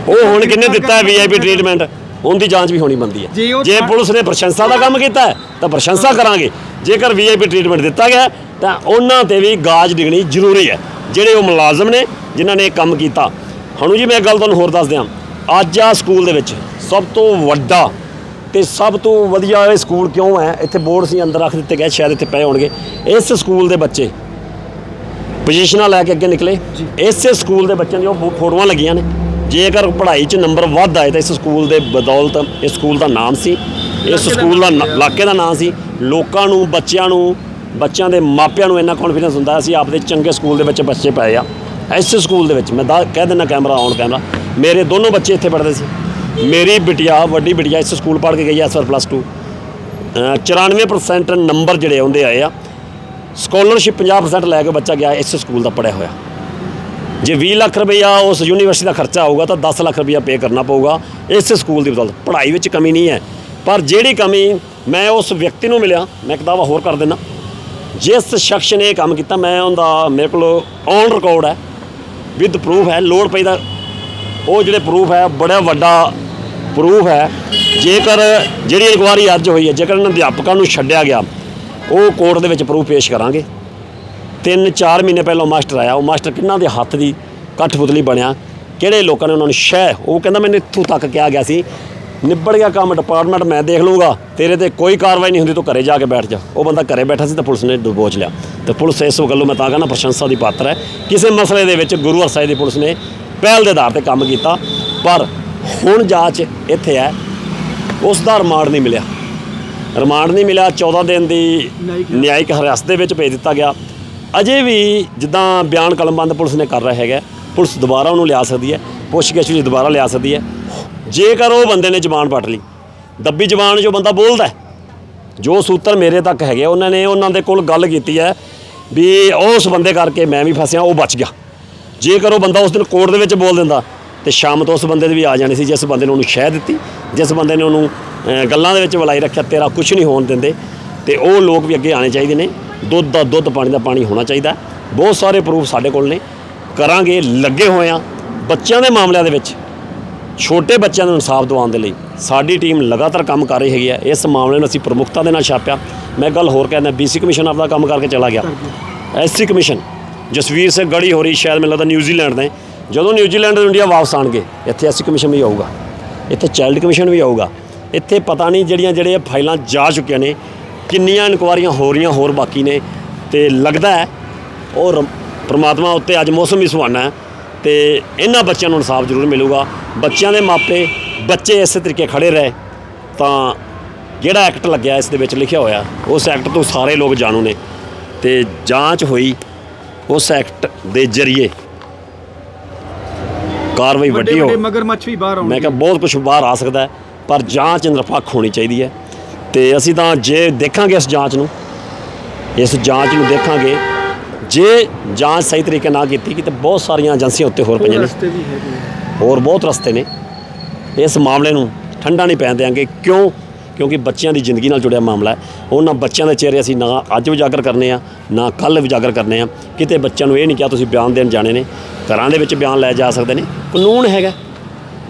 ਉਹ ਹੁਣ ਕਿੰਨੇ ਦਿੱਤਾ ਹੈ ਵੀਆਈਪੀ ਟ੍ਰੀਟਮੈਂਟ? ਉਹਦੀ ਜਾਂਚ ਵੀ ਹੋਣੀ ਬੰਦੀ ਹੈ। ਜੇ ਪੁਲਿਸ ਨੇ ਪ੍ਰਸ਼ੰਸਾ ਦਾ ਕੰਮ ਕੀਤਾ ਹੈ, ਤਾਂ ਪ੍ਰਸ਼ੰਸਾ ਕਰਾਂਗੇ। ਜੇਕਰ ਵੀਆਈਪੀ ਟ੍ਰੀਟਮੈਂਟ ਦਿੱਤਾ ਗਿਆ ਤਾਂ ਉਹਨਾਂ ਤੇ ਵੀ ਗਾਜ ਡਿਗਣੀ ਜ਼ਰੂਰੀ ਹੈ। ਜਿਹੜੇ ਉਹ ਮੁਲਾਜ਼ਮ ਨੇ ਜਿਨ੍ਹਾਂ ਨੇ ਇਹ ਕੰਮ ਕੀਤਾ। ਹਣੂ ਜੀ ਮੈਂ ਇੱਕ ਗੱਲ ਤੁਹਾਨੂੰ ਹੋਰ ਦੱਸ ਦਿਆਂ। ਅੱਜ ਆ ਸਕੂਲ ਦੇ ਵਿੱਚ ਸਭ ਤੋਂ ਵੱਡਾ ਤੇ ਸਭ ਤੋਂ ਵਧੀਆ ਇਹ ਸਕੂਲ ਕਿਉਂ ਹੈ? ਇੱਥੇ ਬੋਰਡ ਸੀ ਅੰਦਰ ਰੱਖ ਦਿੱਤੇ ਗਏ ਸ਼ਾਇਦ ਇੱਥੇ ਪਏ ਹੋਣਗੇ। ਇਸ ਸਕੂਲ ਦੇ ਬੱਚੇ ਪੋਜੀਸ਼ਨਾਂ ਲੈ ਕੇ ਅੱਗੇ ਨਿਕਲੇ। ਇਸੇ ਸਕੂਲ ਦੇ ਬੱਚਿਆਂ ਦੀਆਂ ਉਹ ਫੋਟੋਆਂ ਲੱਗੀਆਂ ਨੇ। ਜੇਕਰ ਪੜ੍ਹਾਈ 'ਚ ਨੰਬਰ ਵੱਧ ਆਏ ਤਾਂ ਇਸ ਸਕੂਲ ਦੇ ਬਦੌਲਤ ਇਸ ਸਕੂਲ ਦਾ ਨਾਮ ਸੀ। ਇਸ ਸਕੂਲ ਦਾ ਇਲਾਕੇ ਦਾ ਨਾਮ ਸੀ। ਲੋਕਾਂ ਨੂੰ ਬੱਚਿਆਂ ਨੂੰ ਬੱਚਿਆਂ ਦੇ ਮਾਪਿਆਂ ਨੂੰ ਇੰਨਾ ਕੌਨਫੀਡੈਂਸ ਹੁੰਦਾ ਅਸੀਂ ਆਪਦੇ ਚੰਗੇ ਸਕੂਲ ਦੇ ਵਿੱਚ ਬੱਚੇ ਪਏ ਆ। ਇਸੇ ਸਕੂਲ ਦੇ ਵਿੱਚ ਮੈਂ ਦਾ ਕਹਿ ਦਿੰਦਾ ਕੈਮਰਾ ਆਨ ਕੈਮਰਾ ਮੇਰੇ ਦੋਨੋਂ ਬੱਚੇ ਇੱਥੇ ਪੜ੍ਹਦੇ ਸੀ। ਮੇਰੀ ਬਿਟਿਆ ਵੱਡੀ ਬਿਟਿਆ ਇਸ ਸਕੂਲ ਪੜ੍ਹ ਕੇ ਗਈ ਇਸ ਵਾਰ ਪਲੱਸ 2 94% ਨੰਬਰ ਜਿਹੜੇ ਆਉਂਦੇ ਆਏ ਆ। ਸਕਾਲਰਸ਼ਿਪ 50% ਲੈ ਕੇ ਬੱਚਾ ਗਿਆ ਇਸ ਸਕੂਲ ਦਾ ਪੜਿਆ ਹੋਇਆ। ਜੇ 20 ਲੱਖ ਰੁਪਈਆ ਉਸ ਯੂਨੀਵਰਸਿਟੀ ਦਾ ਖਰਚਾ ਹੋਊਗਾ ਤਾਂ 10 ਲੱਖ ਰੁਪਇਆ ਪੇ ਕਰਨਾ ਪਊਗਾ। ਇਸ ਸਕੂਲ ਦੀ ਬਦੌਲਤ ਪੜ੍ਹਾਈ ਵਿੱਚ ਕਮੀ ਨਹੀਂ ਹੈ। ਪਰ ਜਿਹੜੀ ਕਮੀ ਮੈਂ ਉਸ ਵਿਅਕਤੀ ਨੂੰ ਮਿਲਿਆ, ਮੈਂ ਇੱਕ ਦਾਅਵਾ ਹੋਰ ਕਰ ਦਿੰਦਾ। ਜਿਸ ਸ਼ਖਸ ਨੇ ਇਹ ਕੰਮ ਕੀਤਾ, ਮੈਂ ਉਹਦਾ ਮੇਰੇ ਕੋਲ ਔਨ ਰਿਕਾਰਡ ਹੈ। ਵਿਦ ਪ੍ਰੂਫ ਹੈ, ਲੋੜ ਪਈ ਦਾ ਉਹ ਜਿਹੜੇ ਪ੍ਰੂਫ ਹੈ, ਬੜਾ ਵੱਡਾ ਪ੍ਰੂਫ ਹੈ। ਜੇਕਰ ਜਿਹੜੀ ਇਨਕੁਆਰੀ ਅੱਜ ਹੋਈ ਹੈ, ਜੇਕਰ ਇਹਨਾਂ ਅਧਿਆਪਕਾਂ ਨੂੰ ਛੱਡਿਆ ਗਿਆ, ਉਹ ਕੋਰਟ ਦੇ ਵਿੱਚ ਪ੍ਰੂਫ ਪੇਸ਼ ਕਰਾਂਗੇ। ਤਿੰਨ ਚਾਰ ਮਹੀਨੇ ਪਹਿਲਾਂ ਮਾਸਟਰ ਆਇਆ ਉਹ ਮਾਸਟਰ ਕਿੰਨਾਂ ਦੇ ਹੱਥ ਦੀ ਕਠਪੁਤਲੀ ਬਣਿਆ ਕਿਹੜੇ ਲੋਕਾਂ ਨੇ ਉਹਨਾਂ ਨੂੰ ਸ਼ਹਿ ਉਹ ਕਹਿੰਦਾ ਮੈਨੂੰ ਇੱਥੋਂ ਤੱਕ ਕਿਹਾ ਗਿਆ ਸੀ ਨਿਬੜ ਗਿਆ ਕੰਮ ਡਿਪਾਰਟਮੈਂਟ ਮੈਂ ਦੇਖ ਲੂੰਗਾ ਤੇਰੇ ਤੇ ਕੋਈ ਕਾਰਵਾਈ ਨਹੀਂ ਹੁੰਦੀ ਤੂੰ ਘਰੇ ਜਾ ਕੇ ਬੈਠ ਜਾ। ਉਹ ਬੰਦਾ ਘਰੇ ਬੈਠਾ ਸੀ ਤਾਂ ਪੁਲਿਸ ਨੇ ਦਬੋਚ ਲਿਆ। ਤੇ ਪੁਲਿਸ ਇਸ ਗੱਲੋਂ ਮੈਂ ਤਾਂ ਕਹਿੰਦਾ ਪ੍ਰਸ਼ੰਸਾ ਦੀ ਪਾਤਰ ਹੈ ਕਿਸੇ ਮਸਲੇ ਦੇ ਵਿੱਚ ਗੁਰੂ ਹਰਸਾਏ ਦੀ ਪੁਲਿਸ ਨੇ ਪਹਿਲ ਦੇ ਆਧਾਰ ਤੇ ਕੰਮ ਕੀਤਾ ਪਰ ਹੁਣ ਜਾਂਚ ਇੱਥੇ ਹੈ ਉਸ ਦਾ ਰਿਮਾਂਡ ਨਹੀਂ ਮਿਲਿਆ। ਰਿਮਾਂਡ ਨਹੀਂ ਮਿਲਿਆ 14 ਦਿਨ ਦੀ ਨਿਆਇਕ ਨਿਆਇਕ ਹਿਰਾਸਤ ਦੇ ਵਿੱਚ ਭੇਜ ਦਿੱਤਾ ਗਿਆ। ਅਜੇ ਵੀ ਜਿੱਦਾਂ ਬਿਆਨ ਕਲਮਬੰਦ ਪੁਲਿਸ ਨੇ ਕਰ ਰਿਹਾ ਹੈਗਾ, ਪੁਲਿਸ ਦੁਬਾਰਾ ਉਹਨੂੰ ਲਿਆ ਸਕਦੀ ਹੈ ਪੁੱਛਗਿੱਛ ਵੀ ਦੁਬਾਰਾ ਲਿਆ ਸਕਦੀ ਹੈ। ਜੇਕਰ ਉਹ ਬੰਦੇ ਨੇ ਜ਼ਬਾਨ ਪੱਟ ਲਈ, ਦੱਬੀ ਜ਼ਬਾਨ ਜੋ ਬੰਦਾ ਬੋਲਦਾ ਜੋ ਸੂਤਰ ਮੇਰੇ ਤੱਕ ਹੈਗੇ ਉਹਨਾਂ ਨੇ ਉਹਨਾਂ ਦੇ ਕੋਲ ਗੱਲ ਕੀਤੀ ਹੈ ਵੀ ਉਸ ਬੰਦੇ ਕਰਕੇ ਮੈਂ ਵੀ ਫਸਿਆ, ਉਹ ਬਚ ਗਿਆ। ਜੇਕਰ ਉਹ ਬੰਦਾ ਉਸ ਦਿਨ ਕੋਰਟ ਦੇ ਵਿੱਚ ਬੋਲ ਦਿੰਦਾ, ਤੇ ਸ਼ਾਮ ਤੋਂ ਉਸ ਬੰਦੇ ਦੇ ਵੀ ਆ ਜਾਣੀ ਸੀ, ਜਿਸ ਬੰਦੇ ਨੇ ਉਹਨੂੰ ਸ਼ਹਿ ਦਿੱਤੀ, ਜਿਸ ਬੰਦੇ ਨੇ ਉਹਨੂੰ ਗੱਲਾਂ ਦੇ ਵਿੱਚ ਵਲਾਈ ਰੱਖਿਆ, ਤੇਰਾ ਕੁਝ ਨਹੀਂ ਹੋਣ ਦਿੰਦੇ, ਤੇ ਉਹ ਲੋਕ ਵੀ ਅੱਗੇ ਆਣੇ ਚਾਹੀਦੇ ਨੇ। ਦੁੱਧ ਦਾ ਦੁੱਧ, ਪਾਣੀ ਦਾ ਪਾਣੀ ਹੋਣਾ ਚਾਹੀਦਾ। ਬਹੁਤ ਸਾਰੇ ਪ੍ਰੂਫ ਸਾਡੇ ਕੋਲ ਨੇ। ਕਰਾਂਗੇ, ਲੱਗੇ ਹੋਏ ਆ। ਬੱਚਿਆਂ ਦੇ ਮਾਮਲਿਆਂ ਦੇ ਵਿੱਚ, ਛੋਟੇ ਬੱਚਿਆਂ ਨੂੰ ਇਨਸਾਫ ਦਿਵਾਉਣ ਦੇ ਲਈ ਸਾਡੀ ਟੀਮ ਲਗਾਤਾਰ ਕੰਮ ਕਰ ਰਹੀ ਹੈਗੀ ਹੈ ਇਸ ਮਾਮਲੇ ਨੂੰ ਅਸੀਂ ਪ੍ਰਮੁੱਖਤਾ ਦੇ ਨਾਲ ਛਾਪਿਆ। ਮੈਂ ਗੱਲ ਹੋਰ ਕਹਿੰਦਾ ਬੀਸੀ ਕਮਿਸ਼ਨ ਆਪਦਾ ਕੰਮ ਕਰਕੇ ਚਲਾ ਗਿਆ। ਐਸਸੀ ਕਮਿਸ਼ਨ ਜਸਵੀਰ ਸਿੰਘ ਗੜੀ ਹੋ ਰਹੀ ਸ਼ਾਇਦ ਮੈਨੂੰ ਲੱਗਦਾ ਨਿਊਜ਼ੀਲੈਂਡ ਦੇ ਜਦੋਂ ਨਿਊਜ਼ੀਲੈਂਡ ਤੋਂ ਇੰਡੀਆ ਵਾਪਸ ਆਣਗੇ ਇੱਥੇ ਐਸਸੀ ਕਮਿਸ਼ਨ ਵੀ ਆਊਗਾ। ਇੱਥੇ ਚਾਈਲਡ ਕਮਿਸ਼ਨ ਵੀ ਆਊਗਾ। ਇੱਥੇ ਪਤਾ ਨਹੀਂ ਜਿਹੜੀਆਂ ਜਿਹੜੀਆਂ ਫਾਈਲਾਂ ਜਾ ਚੁੱਕੀਆਂ ਨੇ ਕਿੰਨੀਆਂ ਇਨਕੁਆਰੀਆਂ ਹੋ ਰਹੀਆਂ ਹੋਰ ਬਾਕੀ ਨੇ। ਤੇ ਲੱਗਦਾ ਹੈ ਉਹ ਰਮ- ਪ੍ਰਮਾਤਮਾ ਉੱਤੇ ਅੱਜ ਮੌਸਮ ਵੀ ਸੁਹਾਣਾ ਹੈ। ਤੇ ਇਹਨਾਂ ਬੱਚਿਆਂ ਨੂੰ ਇਨਸਾਫ ਜ਼ਰੂਰ ਮਿਲੂਗਾ। ਬੱਚਿਆਂ ਦੇ ਮਾਪੇ ਬੱਚੇ ਇਸੇ ਤਰੀਕੇ ਖੜੇ ਰਹੇ ਤਾਂ ਜਿਹੜਾ ਐਕਟ ਲੱਗਿਆ ਇਸ ਦੇ ਵਿੱਚ ਲਿਖਿਆ ਹੋਇਆ ਉਸ ਐਕਟ ਤੋਂ ਸਾਰੇ ਲੋਕ ਜਾਣੂ ਨੇ। ਤੇ ਜਾਂਚ ਹੋਈ ਉਸ ਐਕਟ ਦੇ ਜ਼ਰੀਏ ਕਾਰਵਾਈ ਵੱਡੇ ਹੋ ਮਗਰਮੱਛ ਵੀ ਬਾਹਰ ਮੈਂ ਕਿਹਾ ਬਹੁਤ ਕੁਝ ਬਾਹਰ ਆ ਸਕਦਾ ਪਰ ਜਾਂਚ ਨਿਰਪੱਖ ਹੋਣੀ ਚਾਹੀਦੀ ਹੈ। ਤੇ ਅਸੀਂ ਤਾਂ ਜੇ ਦੇਖਾਂਗੇ ਇਸ ਜਾਂਚ ਨੂੰ ਇਸ ਜਾਂਚ ਨੂੰ ਦੇਖਾਂਗੇ ਜੇ ਜਾਂਚ ਸਹੀ ਤਰੀਕੇ ਨਾਲ ਕੀਤੀ ਕਿ ਤੇ ਬਹੁਤ ਸਾਰੀਆਂ ਏਜੰਸੀਆਂ ਉੱਤੇ ਹੋਰ ਪਈਆਂ ਨੇ। ਰਸਤੇ ਵੀ ਹੈਗੇ ਆ। ਹੋਰ ਬਹੁਤ ਰਸਤੇ ਨੇ। ਇਸ ਮਾਮਲੇ ਨੂੰ ਠੰਡਾ ਨਹੀਂ ਪੈਣ ਦਿਆਂਗੇ। ਕਿਉਂ? ਕਿਉਂਕਿ ਬੱਚਿਆਂ ਦੀ ਜ਼ਿੰਦਗੀ ਨਾਲ ਜੁੜਿਆ ਮਾਮਲਾ ਹੈ। ਉਹਨਾਂ ਬੱਚਿਆਂ ਦੇ ਚਿਹਰੇ ਅਸੀਂ ਨਾ ਅੱਜ ਉਜਾਗਰ ਕਰਨੇ ਆ ਨਾ ਕੱਲ ਉਜਾਗਰ ਕਰਨੇ ਆ। ਕਿਤੇ ਬੱਚਿਆਂ ਨੂੰ ਇਹ ਨਹੀਂ ਕਿਹਾ ਤੁਸੀਂ ਬਿਆਨ ਦੇਣ ਜਾਣੇ ਨੇ। ਘਰਾਂ ਦੇ ਵਿੱਚ ਬਿਆਨ ਲੈ ਜਾ ਸਕਦੇ ਨੇ। ਕਾਨੂੰਨ ਹੈਗਾ।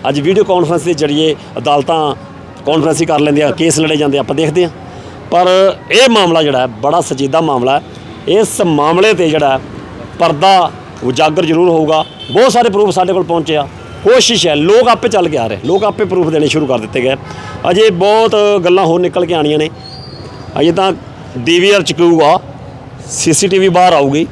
ਅੱਜ ਵੀਡੀਓ ਕਾਨਫਰੰਸ ਦੇ ਜਰੀਏ ਅਦਾਲਤਾਂ ਕਾਨਫਰੰਸ ਕਰ ਲੈਂਦੇ ਆ, ਕੇਸ ਲੜੇ ਜਾਂਦੇ ਆਪਾਂ ਦੇਖਦੇ ਆ। ਪਰ ਇਹ ਮਾਮਲਾ ਜਿਹੜਾ ਬੜਾ ਸਜੀਦਾ ਮਾਮਲਾ ਹੈ। ਇਸ ਮਾਮਲੇ ਤੇ ਜਿਹੜਾ ਪਰਦਾ ਉਜਾਗਰ ਜ਼ਰੂਰ ਹੋਊਗਾ। ਬਹੁਤ ਸਾਰੇ ਪ੍ਰੂਫ ਸਾਡੇ ਕੋਲ ਪਹੁੰਚੇ ਆ। ਕੋਸ਼ਿਸ਼ ਹੈ, ਲੋਕ ਆਪੇ ਚੱਲ ਕੇ ਆ ਰਹੇ। ਲੋਕ ਆਪੇ ਪ੍ਰੂਫ ਦੇਣੇ ਸ਼ੁਰੂ ਕਰ ਦਿੱਤੇ ਗਏ। ਅਜੇ ਬਹੁਤ ਗੱਲਾਂ ਹੋਰ ਨਿਕਲ ਕੇ ਆਣੀਆਂ ਨੇ। ਅਜੇ ਤਾਂ ਡੀਵੀਆਰ ਚੁੱਕੂਗਾ ਸੀਸੀਟੀਵੀ ਬਾਹਰ ਆਊਗੀ।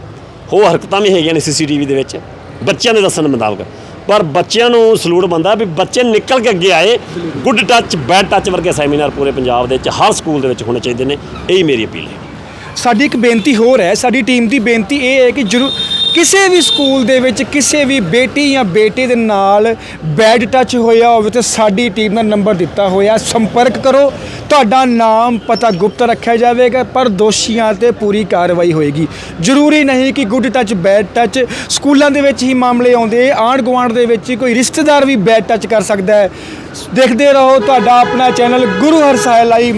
ਉਹ ਹਰਕਤਾਂ ਵੀ ਹੈਗੀਆਂ ਨੇ ਸੀਸੀਟੀਵੀ ਦੇ ਵਿੱਚ। ਬੱਚਿਆਂ ਦੇ ਦੱਸਣ ਮੁਤਾਬਕ। ਪਰ ਬੱਚਿਆਂ ਨੂੰ ਸਲੂਟ ਬੰਦਾ ਵੀ ਬੱਚੇ ਨਿਕਲ ਕੇ ਅੱਗੇ ਆਏ। ਗੁੱਡ ਟੱਚ ਬੈਡ ਟੱਚ ਵਰਗੇ ਸੈਮੀਨਾਰ ਪੂਰੇ ਪੰਜਾਬ ਦੇ ਵਿੱਚ, ਹਰ ਸਕੂਲ ਦੇ ਵਿੱਚ ਹੋਣੇ ਚਾਹੀਦੇ ਨੇ। ਇਹੀ ਮੇਰੀ ਅਪੀਲ ਹੈ। ਸਾਡੀ ਇੱਕ ਬੇਨਤੀ ਹੋਰ ਹੈ, ਸਾਡੀ ਟੀਮ ਦੀ ਬੇਨਤੀ ਇਹ ਹੈ ਕਿ ਜਰੂਰ ਕਿਸੇ ਵੀ ਸਕੂਲ ਦੇ ਵਿੱਚ ਕਿਸੇ ਵੀ ਬੇਟੀ ਜਾਂ ਬੇਟੇ ਦੇ ਨਾਲ ਬੈਡ ਟੱਚ ਹੋਇਆ ਹੋਵੇ ਤੇ ਸਾਡੀ ਟੀਮ ਦਾ ਨੰਬਰ ਦਿੱਤਾ ਹੋਇਆ, ਸੰਪਰਕ ਕਰੋ। ਤੁਹਾਡਾ ਨਾਮ ਪਤਾ ਗੁਪਤ ਰੱਖਿਆ ਜਾਵੇਗਾ, ਪਰ ਦੋਸ਼ੀਆਂ ਤੇ ਪੂਰੀ ਕਾਰਵਾਈ ਹੋਏਗੀ। ਜ਼ਰੂਰੀ ਨਹੀਂ ਕਿ ਗੁੱਡ ਟੱਚ ਬੈਡ ਟੱਚ ਸਕੂਲਾਂ ਦੇ ਵਿੱਚ ਹੀ ਮਾਮਲੇ ਆਉਂਦੇ ਆਂਢ ਗੁਆਂਢ ਦੇ ਵਿੱਚ ਕੋਈ ਰਿਸ਼ਤੇਦਾਰ ਵੀ ਬੈਡ ਟੱਚ ਕਰ ਸਕਦਾ ਹੈ। ਦੇਖਦੇ ਰਹੋ ਤੁਹਾਡਾ ਆਪਣਾ ਚੈਨਲ ਗੁਰੂ ਹਰਸਾਏ ਲਾਈ।